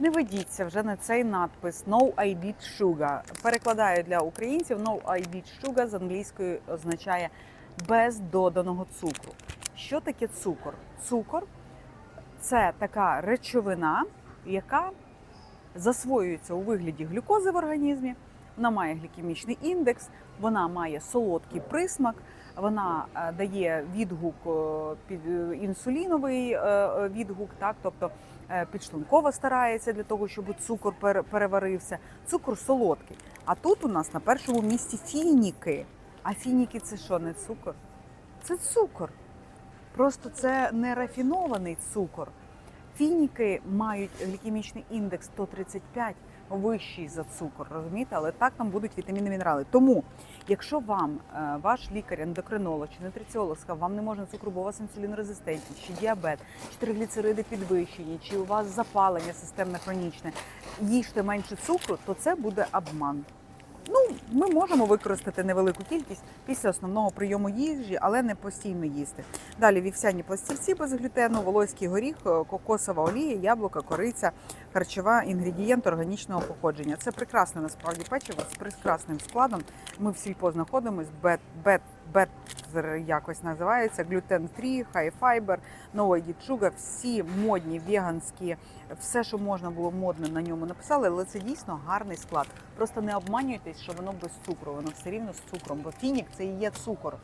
Не ведіться вже на цей надпис No I beat sugar. Перекладаю для українців No I beat sugar з англійської означає без доданого цукру. Що таке цукор? Цукор це така речовина, яка засвоюється у вигляді глюкози в організмі. Вона має глікемічний індекс, вона має солодкий присмак, вона е, дає відгук е, е, інсуліновий відгук, так тобто підшлункова старається для того, щоб цукор пере- переварився. Цукор солодкий. А тут у нас на першому місці фініки. А фініки це що, не цукор? Це цукор. Просто це не рафінований цукор. Фініки мають глікемічний індекс 135, вищий за цукор, розумієте? Але так там будуть вітаміни, мінерали. Тому, якщо вам е, ваш лікар, ендокринолог чи нутриціолог сказав, вам не можна цукру, бо у вас інсулінорезистентність, чи діабет, чи тригліцериди підвищені, чи у вас запалення системне хронічне, їжте менше цукру, то це буде обман. Ми можемо використати невелику кількість після основного прийому їжі, але не постійно їсти. Далі вівсяні пластівці без глютену, волоський горіх, е, кокосова олія, яблука, кориця, харчова інгредієнт органічного походження. Це прекрасне насправді печиво з прекрасним складом. Ми в сільпо знаходимось, бет, бет, бет якось називається, глютен фрі, хай файбер, sugar, всі модні, веганські, все, що можна було модне на ньому написали, але це дійсно гарний склад. Просто не обманюйтесь, що воно без цукру, воно все рівно з цукром, бо фінік це і є цукор.